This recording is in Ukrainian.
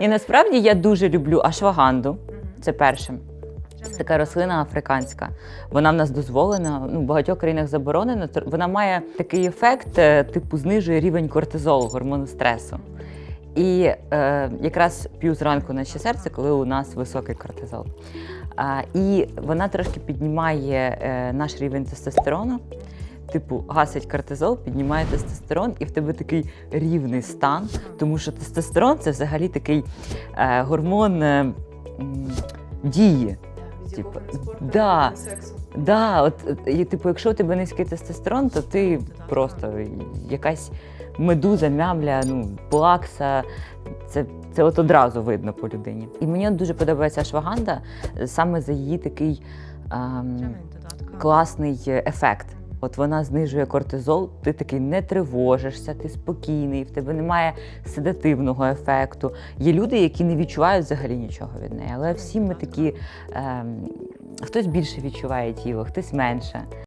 І насправді я дуже люблю ашваганду. Це перше. Це така рослина африканська. Вона в нас дозволена, ну в багатьох країнах заборонена. Вона має такий ефект, е, типу, знижує рівень кортизолу, гормону стресу. І е, якраз п'ю зранку наче серце, коли у нас високий кортизол. А, і вона трошки піднімає е, наш рівень тестостерону. Типу, гасить кортизол, піднімає тестостерон, і в тебе такий рівний стан, тому що тестостерон це взагалі такий е, гормон е, дії. Типу, да. Да, от, от, і, типу, якщо у тебе низький тестостерон, то ти просто якась медуза, мямля, ну, плакса. Це, це от одразу видно по людині. І мені дуже подобається ашваганда е, саме за її такий ем, класний е, ефект. От вона знижує кортизол, ти такий не тривожишся, ти спокійний, в тебе немає седативного ефекту. Є люди, які не відчувають взагалі нічого від неї, але всі ми такі, ем, хтось більше відчуває тіло, хтось менше.